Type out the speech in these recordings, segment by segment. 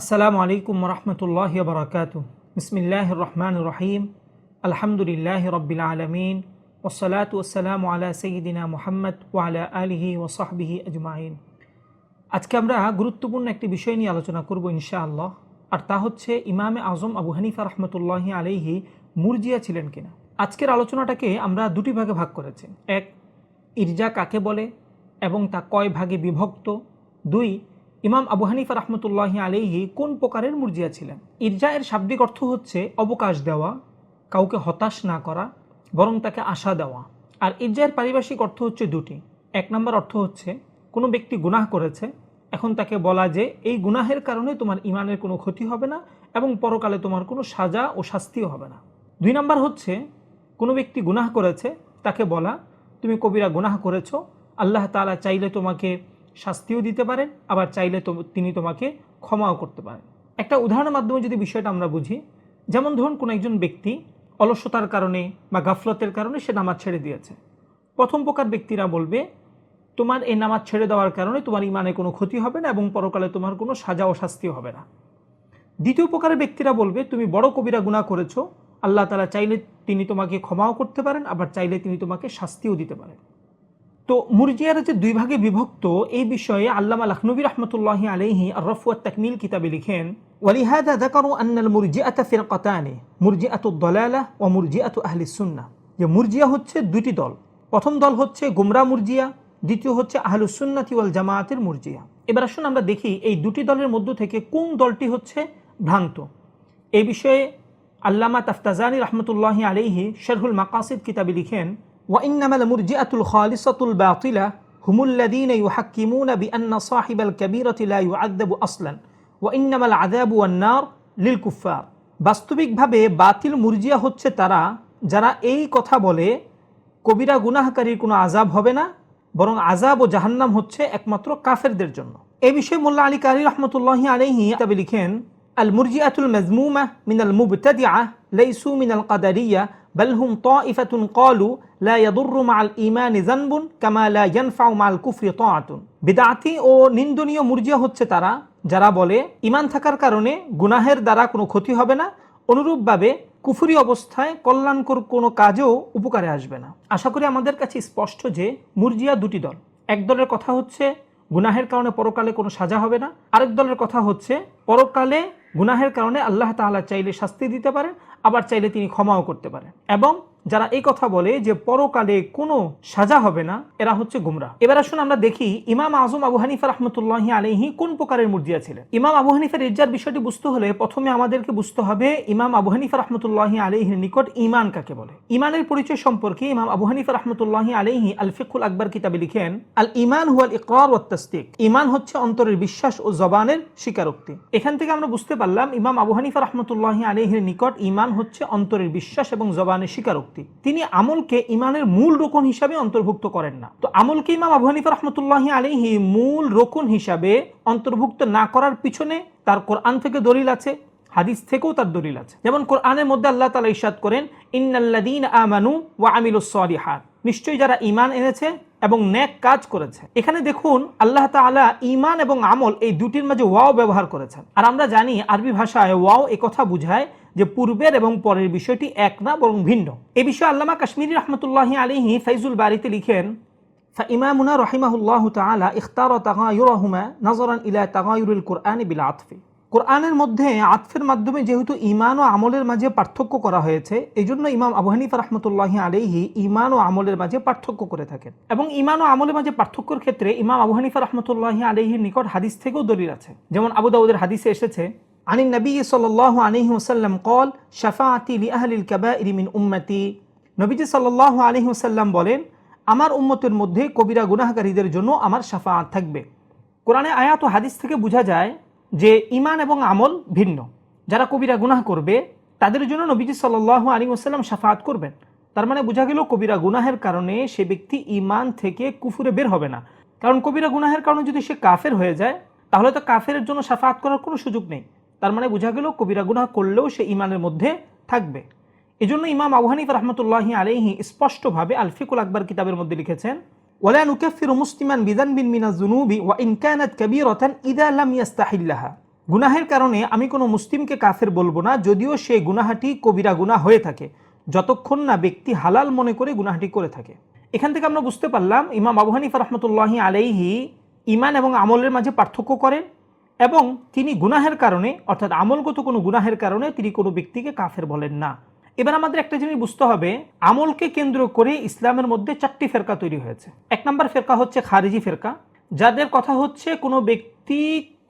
আসসালামু আলাইকুম রহমতুল্লাহ বরকাত বিসমিল্লাহ রহমান রহিম। আলহামদুলিল্লাহ রব্বিল আলমিন। ওসলাত ওসালাম আলা সঈদিনা মোহাম্মদ ওয়ালা আলিহি ওসাহবিহি আজমাইন। আজকে আমরা গুরুত্বপূর্ণ একটি বিষয় নিয়ে আলোচনা করব ইনশাআল্লাহ, আর তা হচ্ছে ইমামে আজম আবু হানিফা রহমতুল্লাহ আলাইহি মুরজিয়া ছিলেন কিনা। আজকের আলোচনাটাকে আমরা দুটি ভাগে ভাগ করেছি। এক, ইরজা কাকে বলে এবং তা কয় ভাগে বিভক্ত। দুই ইমাম আবু হানিফা রহমতুল্লাহ আলাইহি কোন প্রকারের মুরজিয়া ছিলেন? ইরজা এর শাব্দিক অর্থ হচ্ছে অবকাশ দেওয়া, কাউকে হতাশ না করা, বরং তাকে আশা দেওয়া। আর ইরজায়ের পারিভাষিক অর্থ হচ্ছে দুটি। এক নম্বর অর্থ হচ্ছে, কোনো ব্যক্তি গুনাহ করেছে, এখন তাকে বলা যে এই গুনাহের কারণে তোমার ইমানের কোনো ক্ষতি হবে না এবং পরকালে তোমার কোনো সাজা ও শাস্তিও হবে না। দুই নম্বর হচ্ছে, কোনো ব্যক্তি গুনাহ করেছে, তাকে বলা, তুমি কবিরা গুনাহ করেছ, আল্লাহ তালা চাইলে তোমাকে শাস্তিও দিতে পারেন, আবার চাইলে তো তিনি তোমাকে ক্ষমাও করতে পারেন। একটা উদাহরণের মাধ্যমে যদি বিষয়টা আমরা বুঝি, যেমন ধরুন কোনো একজন ব্যক্তি অলসতার কারণে বা গাফলতের কারণে সে নামাজ ছেড়ে দিয়েছে। প্রথম প্রকার ব্যক্তিরা বলবে, তোমার এই নামাজ ছেড়ে দেওয়ার কারণে তোমার ইমানে কোনো ক্ষতি হবে না এবং পরকালে তোমার কোনো সাজা ও শাস্তিও হবে না। দ্বিতীয় প্রকারের ব্যক্তিরা বলবে, তুমি বড় কবিরা গুণা করেছ। আল্লাহ তালা চাইলে তিনি তোমাকে ক্ষমাও করতে পারেন, আবার চাইলে তিনি তোমাকে শাস্তিও দিতে পারেন। তো মুরজিয়ারা যে দুই ভাগে বিভক্ত এই বিষয়ে আল্লামা লখনবী রহমতুল্লাহ আলহি আর রফুয়াত তাকমিল কিতাবে লিখেন ولهذا ذكروا أن المرجئة فرقتان مرجئة الضلالة ومرجئة أهل السنة যে মুরজিয়া হচ্ছে দুটি দল প্রথম দল হচ্ছে গুমরা মুরজিয়া দ্বিতীয় হচ্ছে আহলুসুন্নাতি ওয়াল জামায়াতের মুরজিয়া এবার আসুন আমরা দেখি এই দুটি দলের মধ্য থেকে কোন দলটি হচ্ছে ভ্রান্ত এই বিষয়ে আল্লামা তাফতাজানি রহমতুল্লাহ আলহি শেরহুল মাকাসিদ কিতাবে লিখেন ওয়াইনামাল মুরজিআতুল খালিসাতুল বাতিলা হুমুল্লাদিন ইউহাক্কিমুনা বিআন্না সাহিবাল কাবীরাতি লা ইউআযাবু আসলান ওয়াইনামাল আযাবু ওয়ান্নার লিল কুফফার বাস্তবিকভাবে বাতিল মুরজিয়া হচ্ছে তারা যারা এই কথা বলে, কবিরা গুনাহকারীর কোনো আজাব হবে না, বরং আজাব ও জাহান্নাম হচ্ছে একমাত্র কাফেরদের জন্য। এ বিষয়ে মোল্লা আলী কারি রহমতুল্লাহ আলহি তবে লিখেন আল মুরজিয়াতুল মজমুমা মিনাল মুবতাদিয়া লাইসু মিনাল কাদারিয়া বালহুম ত ইফাতুন কলু লা ইয়াদুরু মাল ইমান জানবুন কামা লা ইয়ানফাউ মাল কুফরি ত আতুন বিদাতি ও নিন্দনীয় মুরজিয়া হচ্ছে তারা, যারা বলে, ইমান থাকার কারণে গুনাহের দ্বারা কোনো ক্ষতি হবে না, অনুরূপভাবে কুফুরি অবস্থায় কল্যাণকর কোনো কাজেও উপকারে আসবে না। আশা করি আমাদের কাছে স্পষ্ট যে মুরজিয়া দুটি দল, এক দলের কথা হচ্ছে, গুনাহের কারণে পরকালে কোনো সাজা হবে না, আরেক দলের কথা হচ্ছে, পরকালে গুনাহের কারণে আল্লাহ তাহলে চাইলে শাস্তি দিতে পারেন, আবার চাইলে তিনি ক্ষমাও করতে পারেন। এবং যারা এই কথা বলে যে পরকালে কোনো সাজা হবে না, এরা হচ্ছে গুমরা। এবার আসুন আমরা দেখি ইমাম আজম আবু হানিফা রহমতুল্লাহ আলহি কোন প্রকারের মুরজিয়া ছিলেন। ইমাম আবু হানিফার ইজ্জার বিষয়টি বুঝতে হলে প্রথমে আমাদেরকে বুঝতে হবে ইমাম আবু হানিফা রহমতুল্লাহ আলহির নিকট ইমান কাকে বলে। ইমানের পরিচয় সম্পর্কে ইমাম আবু হানিফা রহমতুল্লাহ আলহি আল ফিকুল আকবর কিতাবে লিখেন আল ইমান হুয়াল ইকরার ও তস্তিক ইমান হচ্ছে অন্তরের বিশ্বাস ও জবানের স্বীকারোক্তি। এখান থেকে আমরা বুঝতে পারলাম ইমাম আবু হানিফা রহমতুল্লাহ আলহির নিকট ইমান হচ্ছে অন্তরের বিশ্বাস এবং জবানের স্বীকারোক্তি। তিনি আমলকে ইমানের মূল রোকন হিসাবে অন্তর্ভুক্ত করেন না। তো আমলকে ইমাম আবু হানিফা রহমতুল্লাহ আলিহি মূল রোকন হিসাবে অন্তর্ভুক্ত না করার পিছনে তার কোরআন থেকে দলিল আছে, হাদিস থেকেও তার দলিল আছে। যেমন কোরআনের মধ্যে আল্লাহ তালা ইসাদ করেন ইন্নাল্লাদিন আমানু ওয়া আমিলুস সলিহাত। নিশ্চয়ই যারা ইমান এনেছে এবং ন্যাক কাজ করেছে এখানে দেখুন আল্লাহ তাআলা ইমান এবং আমল এই দুটির মাঝে ওয়াও ব্যবহার করেছেন আর আমরা জানি আরবি ভাষায় ওয়াও কথা বুঝায় যে পূর্বের এবং পরের বিষয়টি এক না বরং ভিন্ন এ বিষয়ে আল্লামা কাশ্মীর রহমতুল্লাহ আলিহি ফাইজুল বাড়িতে লিখেন فإمامنا رحمه الله تعالى اختار تغايرهما نظرا إلى تغاير القرآن بالعطف কোরআনের মধ্যে আতফের মাধ্যমে যেহেতু ইমান ও আমলের মাঝে পার্থক্য করা হয়েছে এই জন্য ইমাম আবু হানিফা রহমতুল্লাহি আলিহি ইমান ও আমলের মাঝে পার্থক্য করে থাকেন। এবং ইমান ও আমলের মাঝে পার্থক্যর ক্ষেত্রে ইমাম আবু হানিফা রহমতুল্লাহি আলিহির নিকট হাদিস থেকেও দলিল আছে। যেমন আবুদাউদের হাদিসে এসেছে আনি নবী সাল্লাহ আলহি ওসাল্লাম কল, শাফাআতি লি আহলিল কাবা ইরিমিন উম্মতি। নবীজি সাল্লাহ আলহি ওসাল্লাম বলেন, আমার উম্মতের মধ্যে কবিরা গুনাহকারীদের জন্য আমার শাফাআত থাকবে। কোরআনে আয়াত ও হাদিস থেকে বোঝা যায় যে ইমান এবং আমল ভিন্ন। যারা কবিরা গুনাহ করবে, তাদের জন্য নবীজি সাল্লাহ আলী ওসাল্লাম সাফাত করবেন। তার মানে বোঝা গেল কবিরা গুনাহের কারণে সে ব্যক্তি ইমান থেকে কুফুরে বের হবে না। কারণ কবিরা গুনাহের কারণে যদি সে কাফের হয়ে যায়, তাহলে তো কাফের জন্য সাফাত করার কোনো সুযোগ নেই। তার মানে বোঝা গেল কবিরা গুনাহ করলেও সে ইমানের মধ্যে থাকবে। এজন্য ইমাম আবু হানিফ রহমতুল্লাহ আলহি স্পষ্টভাবে আলফিকুল আকবর কিতাবের মধ্যে লিখেছেন ولا نكفر مسلما بذنب من الذنوب وإن كانت كبيرة إذا لم يستحلها গুনাহের কারণে আমি কোনো মুসলিমকে কাফের বলবো না যদিও সে গুনাহাটি কবিরা গুনাহ হয়ে থাকে যতক্ষণ না ব্যক্তি হালাল মনে করে গুনাহাটি করে থাকে এখান থেকে আমরা বুঝতে পারলাম ইমাম আবু হানিফা রহমতুল্লাহি আলাইহি ইমান এবং আমলের মাঝে পার্থক্য করেন এবং তিনি গুনাহের কারণে অর্থাৎ আমলগত কোনো গুনাহের কারণে তিনি কোনো ব্যক্তিকে কাফের বলেন না এবার আমাদের একটা জিনিস বুঝতে হবে, আমলকে কেন্দ্র করে ইসলামের মধ্যে চারটি ফেরকা তৈরি হয়েছে। এক নম্বর ফেরকা হচ্ছে খারিজি ফেরকা। যাদের কথা হচ্ছে কোনো ব্যক্তি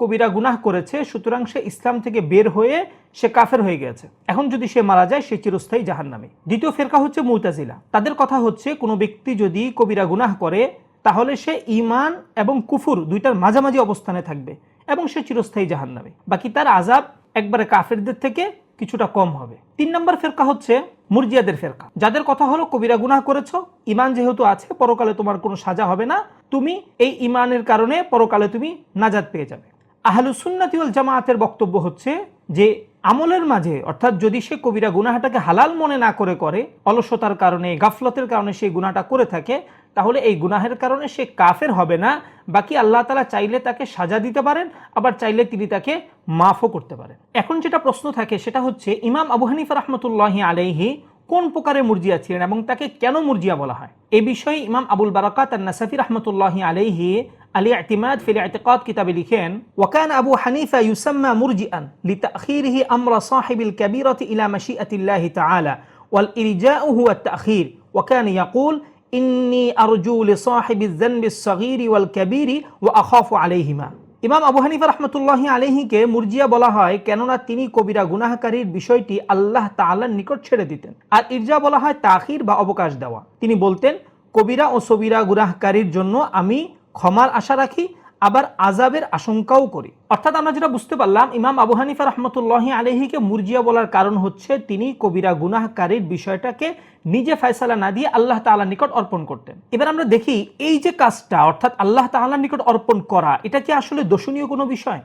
কবিরা গুনাহ করেছে, সুতরাং সে ইসলাম থেকে বের হয়ে সে কাফের হয়ে গেছে। এখন যদি সে মারা যায়, সে চিরস্থায়ী জাহান নামে দ্বিতীয় ফেরকা হচ্ছে মুতাজিলা। তাদের কথা হচ্ছে কোনো ব্যক্তি যদি কবিরা গুনাহ করে, তাহলে সে ইমান এবং কুফুর দুইটার মাঝামাঝি অবস্থানে থাকবে এবং সে চিরস্থায়ী জাহান নামে বাকি তার আজাব একবারে কাফেরদের থেকে কিছুটা কম হবে। তিন নম্বর ফেরকা হচ্ছে মুরজিয়াদের ফেরকা। যাদের কথা হলো, কবিরা গুনাহ করেছ ইমান যেহেতু আছে, পরকালে তোমার কোনো সাজা হবে না। তুমি এই ইমানের কারণে পরকালে তুমি নাজাদ পেয়ে যাবে। আহলুসুন্নাতি ওয়াল জামায়াতের বক্তব্য হচ্ছে যে, আমলের মাঝে, অর্থাৎ যদি সে কবিরা গুনাহাটাকে হালাল মনে না করে করে, অলসতার কারণে, গাফলতের কারণে সেই গুনাহটা করে থাকে তাহলে এই গুনাহের কারণে সে কাফের হবে না বাকি আল্লাহ তালা চাইলে তাকে সাজা দিতে পারেন আবার চাইলে তিনি তাকে মাফও করতে পারেন এখন যেটা প্রশ্ন থাকে সেটা হচ্ছে ইমাম আবু হানিফা রহমতুল্লাহ আলাইহি কোন প্রকারের মুরজিয়া ছিলেন এবং তাকে কেন মুরজিয়া বলা হয় এই বিষয়ে ইমাম আবুল বারাকাত আর নাসাফি রহমতুল্লাহ আলাইহি আলী اعتماد في الاعتقاد কিতাবে লিখেন وكان أبو حنيفة يسمى مرجئا لتأخيره أمر صاحب الكبيرة إلى مشيئة الله تعالى والإرجاء هو التأخير وكان يقول ইন্নি আরজুল সাহেবিজ জানবিস সগীরি ওয়াল কাবীরি ও আখফ আলাইহিমা। ইমাম আবু হানিফা রহমতুল্লাহ আলহিকে মুরজিয়া বলা হয়, কেননা তিনি কবিরা গুনাহকারীর বিষয়টি আল্লাহ তাল্লার নিকট ছেড়ে দিতেন। আর ইরজা বলা হয় তাখির বা অবকাশ দেওয়া। তিনি বলতেন, কবিরা ও সবিরা গুনাহকারীর জন্য আমি ক্ষমার আশা রাখি আবার আজাবের আশঙ্কাও করি। অর্থাৎ আমরা যেটা বুঝতে পারলাম, ইমাম আবু হানিফা রহমতুল্লাহ আলহিকে মুরজিয়া বলার কারণ হচ্ছে তিনি কবিরা গুনাহকারীর বিষয়টাকে নিজে ফয়সালা না দিয়ে আল্লাহ তাআলার নিকট অর্পণ করতেন। এবার আমরা দেখি, এই যে কাজটা, অর্থাৎ আল্লাহ তাআলার নিকট অর্পণ করা, এটা কি আসলে দোষণীয় কোনো বিষয়?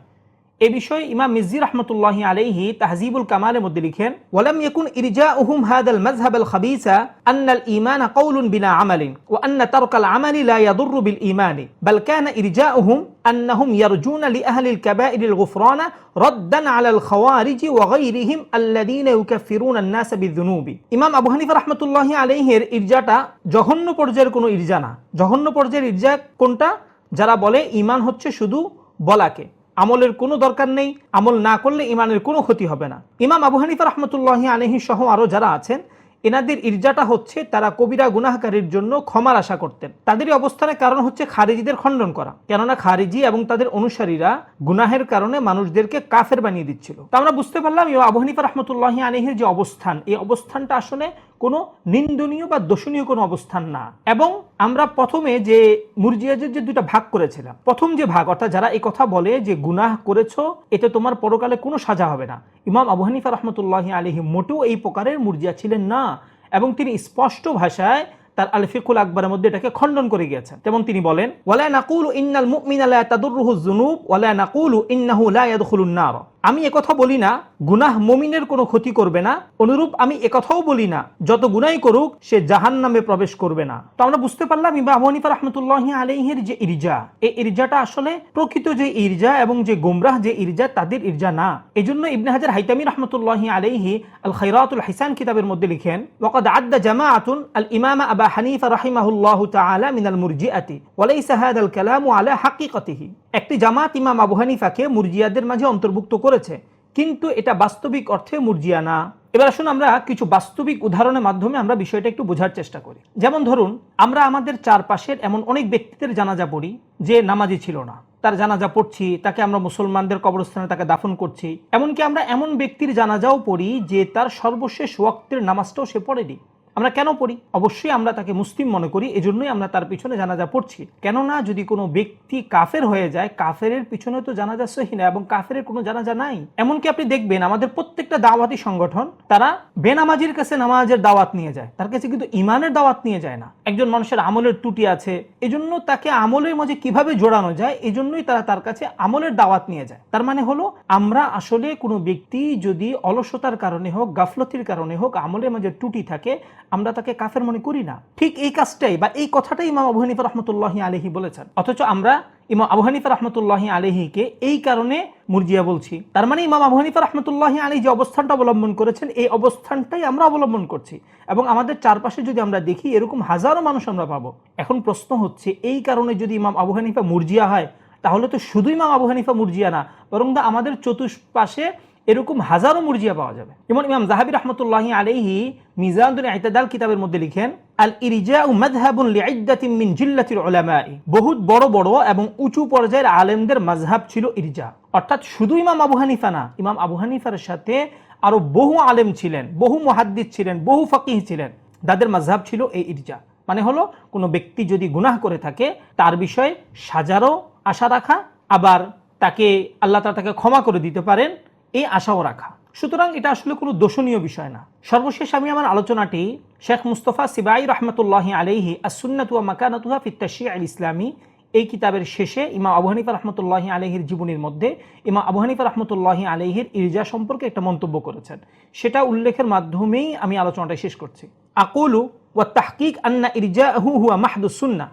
এ বিষয়ে ইমাম মিজি রহমতুল্লাহ আলাইহি তাহজিবুল কামালের মধ্যে লিখেন ওয়ালাম ইয়াকুন ইরজাউহুম হাদাল মাযহাব আল খাবিসা আন আল ঈমান কাউলুন বিনা আমালিন ওয়া আন তারক আল আমালি লা ইয়াদুররু বিল ঈমানি বাল কানা ইরজাউহুম أنهم يرجون لأهل الكبائر الغفران ردا على الخوارج وغيرهم الذين يكفرون الناس بالذنوب ইমাম আবু হানিফা রহমতুল্লাহ আলাইহের ইরজাটা জঘন্য পর্যায়ের কোনো ইরজা না জঘন্য পর্যায়ের ইরজা কোনটা যারা বলে ইমান হচ্ছে শুধু বলাকে আমলের কোনো দরকার নেই, আমল না করলে ইমানের কোনো ক্ষতি হবে না। ইমাম আবু হানিফা রহমতুল্লাহ আলহি সহ আরও যারা আছেন, এনাদের ইরজাটা হচ্ছে তারা কবিরা গুনাহকারীর জন্য ক্ষমার আশা করতেন। তাদেরই অবস্থানের কারণ হচ্ছে খারিজিদের খণ্ডন করা। কেননা খারিজি এবং তাদের অনুসারীরা গুনাহের কারণে মানুষদেরকে কাফের বানিয়ে দিচ্ছিল। তা আমরা বুঝতে পারলাম, ইমাম আবু হানিফা রহমতুল্লাহ আলহির যে অবস্থান, এই অবস্থানটা আসলে কোনো নিন্দনীয় বা দোষণীয় কোনো অবস্থান না। এবং আমরা প্রথমে যে মুরজিয়াজের যে দুটা ভাগ করেছিলাম, প্রথম যে ভাগ, অর্থাৎ যারা এই কথা বলে যে গুনাহ করেছ, এতে তোমার পরকালে কোনো সাজা হবে না। ইমাম আবু হানিফা রহমতুল্লাহ আলহি মোটেও এই প্রকারের মুরজিয়া ছিলেন না এবং তিনি স্পষ্ট ভাষায় তার আলফিকুল আকবরের মধ্যে এটাকে খণ্ডন করে গিয়েছেন। যেমন তিনি বলেন, ওয়ালা নাকুলু ইন্নাল মুমিনা লা তাদুররুহু যুনুব, ওয়ালা নাকুলু ইন্নাহু লা ইয়াদখুলুন আমি একথা বলি না, গুনাহ মুমিনের কোনো ক্ষতি করবে না। অনুরূপ আমি একথাও বলি না, যত গুনাই করুক, সে জাহান নামে প্রবেশ করবে না। তো আমরা বুঝতে পারলাম আবু হানিফা রহমতুল্লাহ আলাইহির যে ইরজা এই ইরজাটা আসলে প্রকৃত যে ইরজা এবং যে গুমরাহ যে ইরজা, তাদের ইরজা না। এজন্য ইবনে হাজার হাইতামি রহমতুল্লাহ আলাইহি আল খাইরাতুল হিসান কিতাবের মধ্যে লিখেন, ওয়াকাদ আদ্দা জামাআতুন আল ইমাম আবা হানিফা রাহিমাহুল্লাহ তাআলা মিনাল মুরজিআতি, ওয়ালাইসা হাদাল কালামু আলা হাকিকাতিহি। একটি জামাত ইমাম আবু হানিফাকে মুরজিয়াদের মাঝে অন্তর্ভুক্ত করেছে, কিন্তু এটা বাস্তবিক অর্থে মুরজিয়া না। এবার আসুন আমরা কিছু বাস্তবিক উদাহরণের মাধ্যমে আমরা বিষয়টা একটু বোঝার চেষ্টা করি। যেমন ধরুন, আমরা আমাদের চারপাশের এমন অনেক ব্যক্তিদের জানাজা পড়ি যে নামাজি ছিল না। তার জানাজা পড়ছি, তাকে আমরা মুসলমানদের কবরস্থানে তাকে দাফন করছি। এমনকি আমরা এমন ব্যক্তির জানাজাও পড়ি যে তার সর্বশেষ ওয়াক্তের নামাজটাও সে পড়েনি। আমরা কেন পড়ি? অবশ্যই আমরা তাকে মুসলিম মনে করি, এজন্যই আমরা তার পিছনে জানাজা পড়ছি। কেননা যদি কোনো ব্যক্তি কাফের হয়ে যায় কাফের পিছনে তো জানাজা সহি এবং কাফের কোনো জানাজা নাই। এমনকি আপনি দেখবেন আমাদের প্রত্যেকটা দাওয়াতি সংগঠন, তারা বেনামাজির কাছে নামাজের দাওয়াত নিয়ে যায়। তার কাছে কিন্তু ইমানের দাওয়াত নিয়ে যায় না। একজন মানুষের আমলের ত্রুটি আছে, এজন্য তাকে আমলের মাঝে কীভাবে জোড়ানো যায়, এজন্যই তারা তার কাছে আমলের দাওয়াত নিয়ে যায়। তার মানে হলো, আমরা আসলে কোনো ব্যক্তি যদি অলসতার কারণে হোক, গাফলতির কারণে হোক, আমলের মাঝে ত্রুটি থাকে আমরা তাকে কাফের মনে করি না। ঠিক এই কাজটাই বা এই কথাটাই ইমাম আবু হানিফা রহমতুল্লাহি আলহি বলেছেন। অথচ আমরা ইমাম আবু হানিফা রহমতুল্লাহি আলহিকে এই কারণে মুরজিয়া বলছি। তার মানে ইমাম আবু হানিফা রহমতুল্লাহি আলী যে অবস্থানটা অবলম্বন করেছেন, এই অবস্থানটাই আমরা অবলম্বন করছি। এবং আমাদের চারপাশে যদি আমরা দেখি, এরকম হাজারো মানুষ আমরা পাবো। এখন প্রশ্ন হচ্ছে, এই কারণে যদি ইমাম আবু হানিফা মুরজিয়া হয়, তাহলে তো শুধু ইমাম আবু হানিফা মুরজিয়া না, বরং আমাদের চতুষ্পাশে এরকম হাজারো মুরজিয়া পাওয়া যাবে। যেমন ইমাম জাহাবি রহমতুল্লাহি আলাইহি মিজানুল ইতাদাল কিতাবের মধ্যে লিখেন, আল ইরজাউ মাযহাবুন লিইদ্দাতিন মিন বহুত বড় বড় এবং উঁচু পর্যায়ের আলেমদের মাযহাব ছিল ইরজা। অর্থাৎ শুধু ইমাম আবু হানিফা না, ইমাম আবু হানিফার সাথে আরও বহু আলেম ছিলেন, বহু মুহাদ্দিস ছিলেন, বহু ফকিহ ছিলেন। তাদের মাযহাব ছিল এই ইরজা। মানে হলো, কোনো ব্যক্তি যদি গুনাহ করে থাকে, তার বিষয়ে সাজারও আশা রাখা, আবার তাকে আল্লাহ তাকে ক্ষমা করে দিতে পারেন এই আশাও রাখা। সুতরাং এটা আসলে কোনো দোষণীয় বিষয় না। সর্বশেষ আমি আমার আলোচনাটি শেখ মুস্তফা সিবাই রহমতুল্লাহ আলহি আসুন্নাতুয়া মাকানাতুহা ফিত্তাশি আল ইসলামী এই কিতাবের শেষে ইমা আবু হানিফা রহমতুল্লাহ আলহির জীবনীর মধ্যে ইমা আবু হানিফা রহমতুল্লাহ আলহির ইরজা সম্পর্কে একটা মন্তব্য করেছেন। সেটা উল্লেখের মাধ্যমেই আমি আলোচনাটা শেষ করছি। আকুলু ওয়া তাহকিক আন্না ইরজা হু হুয়া মাহদুস সুন্না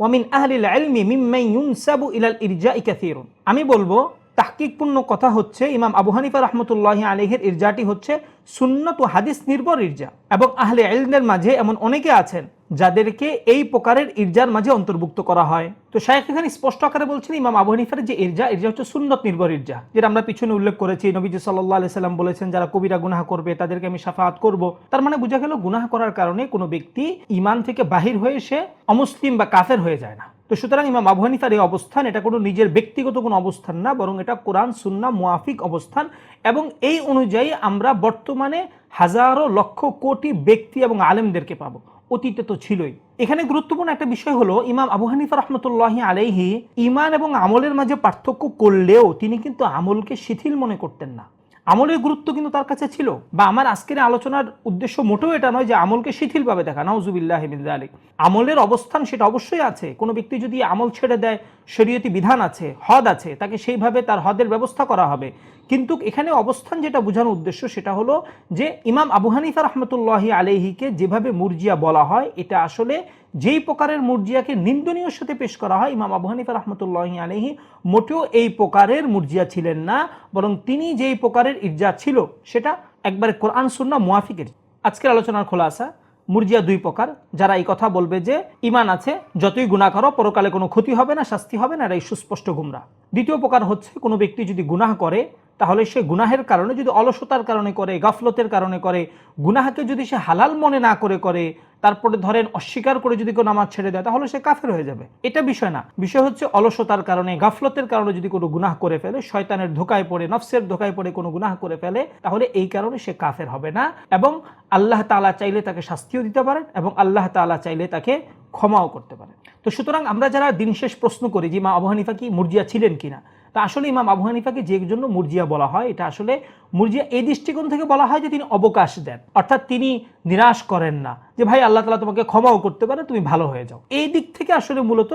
ওয়ামিন আহলিল ইলমি মিম্মাই ইউনসাবু ইলাল ইরজাই কাসীরুন। আমি বলব তাহকিকপূর্ণ কথা হচ্ছে, ইমাম আবু হানিফা রহমতুল্লাহ আলহের ইরজাটি হচ্ছে সুন্নত ও হাদিস নির্ভর ইরজা। এবং আহলে এলদের মাঝে এমন অনেকে আছেন যাদেরকে এই প্রকারের ইরজার মাঝে অন্তর্ভুক্ত করা হয়। তো শাহেখ এখানে স্পষ্ট আকারে বলছেন, ইমাম আবু হানিফার যে ইরজা ইরজা হচ্ছে সুন্নত নির্ভর ইরজা, যেটা আমরা পিছনে উল্লেখ করেছি। নবীজি সাল্লাহ আলি সাল্লাম বলেছেন, যারা কবিরা গুনাহ করবে, তাদেরকে আমি সাফাত করব। তার মানে বোঝা গেল, গুনাহ করার কারণে কোনো ব্যক্তি ইমান থেকে বাহির হয়ে সে অমুসলিম বা কাফের হয়ে যায় না। তো সুতরাং ইমাম আবু হানিফার এই অবস্থান, এটা কোনো নিজের ব্যক্তিগত কোনো অবস্থান না, বরং এটা কোরআন সুন্না মুআফিক অবস্থান। এবং এই অনুযায়ী আমরা বর্তমানে হাজারো লক্ষ কোটি ব্যক্তি এবং আলেমদেরকে পাবো। অতীতে তো ছিলই। এখানে গুরুত্বপূর্ণ একটা বিষয় হলো, ইমাম আবু হানিফা রহমতুল্লাহ আলাইহি ইমান এবং আমলের মাঝে পার্থক্য করলেও তিনি কিন্তু আমলকে শিথিল মনে করতেন না। আমলের গুরুত্ব কিন্তু তার কাছে ছিল বা আমার আজকের আলোচনার উদ্দেশ্য মোটেও এটা নয় যে আমলকে শিথিলভাবে দেখা, নাউজুবিল্লাহ আলিক আমলের অবস্থান সেটা অবশ্যই আছে। কোনো ব্যক্তি যদি আমল ছেড়ে দেয় শরীয়তি বিধান আছে, হদ আছে, তাকে সেইভাবে তার হদের ব্যবস্থা করা হবে। কিন্তু এখানে অবস্থান যেটা বোঝানোর উদ্দেশ্য সেটা হলো যে ইমাম আবু হানিফা রহমতুল্লাহি আলহিকে যেভাবে মুরজিয়া বলা হয়, এটা আসলে যেই প্রকারের মুরজিয়াকে নিন্দনীয় সাথে পেশ করা হয়, ইমাম আবু হানিফা রহমতুল্লাহি আলহি মোটেও এই প্রকারের মুরজিয়া ছিলেন না, বরং তিনি যেই প্রকারের ইর্জা ছিল, সেটা একবারে কোরআন সুন্না মুয়াফিকের আজকের আলোচনার খোলাসা মুরজিয়া দুই প্রকার। যারা এই কথা বলবে যে ইমান আছে, যতই গুণা করো, পরকালে কোনো ক্ষতি হবে না, শাস্তি হবে না এরাই সুস্পষ্ট গুমরা। দ্বিতীয় প্রকার হচ্ছে, কোনো ব্যক্তি যদি গুনাহ করে তাহলে সে গুনাহের কারণে যদি অলসতার কারণে করে, গাফলতের কারণে করে, গুনাহাকে যদি সে হালাল মনে না করে করে, তারপরে ধরেন অস্বীকার করে যদি কোনো নামাজ ছেড়ে দেয়, তাহলে সে কাফের হয়ে যাবে। এটা বিষয় না। বিষয় হচ্ছে অলসতার কারণে, গাফলতের কারণে যদি কোনো গুনাহ করে ফেলে, শয়তানের ধোকায় পড়ে, নফসের ধোকায় পড়ে কোনো গুনাহ করে ফেলে, তাহলে এই কারণে সে কাফের হবে না এবং আল্লাহ তালা চাইলে তাকে শাস্তিও দিতে পারেন এবং আল্লাহ তালা চাইলে তাকে ক্ষমাও করতে পারেন। তো সুতরাং আমরা যারা দিন শেষ প্রশ্ন করি যে মা আবু হানিফা কি মুরজিয়া ছিলেন কিনা তা আসলে ইমাম আবু হানিফাকে যে জন্য মুরজিয়া বলা হয়, এটা আসলে মুরজিয়া এই দৃষ্টিকোণ থেকে বলা হয় যে তিনি অবকাশ দেন। অর্থাৎ তিনি নিরাশ করেন না যে, ভাই, আল্লাহ তালা তোমাকে ক্ষমাও করতে পারে, তুমি ভালো হয়ে যাও। এই দিক থেকে আসলে মূলত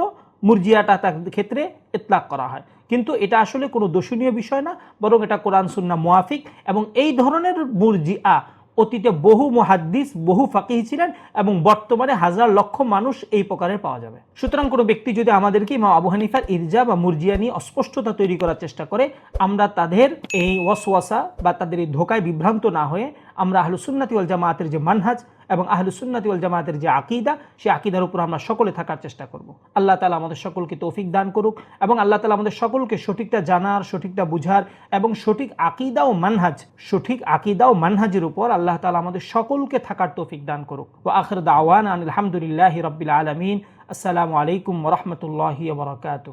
মুরজিয়াটা তার ক্ষেত্রে ইতলাক করা হয়। কিন্তু এটা আসলে কোনো দোষণীয় বিষয় না, বরং এটা কোরআন সুন্না মুয়াফিক এবং এই ধরনের মুরজিয়া অতীতে বহু মহাদ্দিস, বহু ফাঁকিহি ছিলেন এবং বর্তমানে হাজার লক্ষ মানুষ এই প্রকারের পাওয়া যাবে। সুতরাং কোনো ব্যক্তি যদি আমাদেরকে ইমাম আবু হানিফার ইরজা বা মুরজিয়া নিয়ে অস্পষ্টতা তৈরি করার চেষ্টা করে, আমরা তাদের এই ওয়াসওয়াসা বা তাদের এই ধোকায় বিভ্রান্ত না হয়ে আমরা আহলুসুন্নাতি ওয়াল জামাতের যে মানহাজ এবং আহলুসুন্নাতি ওয়াল জামাতের যে আকিদা, সেই আকিদার উপর আমরা সকলে থাকার চেষ্টা করব। আল্লাহ তালা আমাদের সকলকে তৌফিক দান করুক এবং আল্লাহ তালা আমাদের সকলকে সঠিকটা জানার, সঠিকটা বুঝার এবং সঠিক আকিদা ও মানহাজ, সঠিক আকিদা ও মানহাজের উপর আল্লাহ তালা আমাদের সকলকে থাকার তৌফিক দান করুক। ও আখর দাওয়ান আলহামদুলিল্লাহ রবিল আলমিন। আসসালামু আলাইকুম রহমতুল্লাহি বরকাত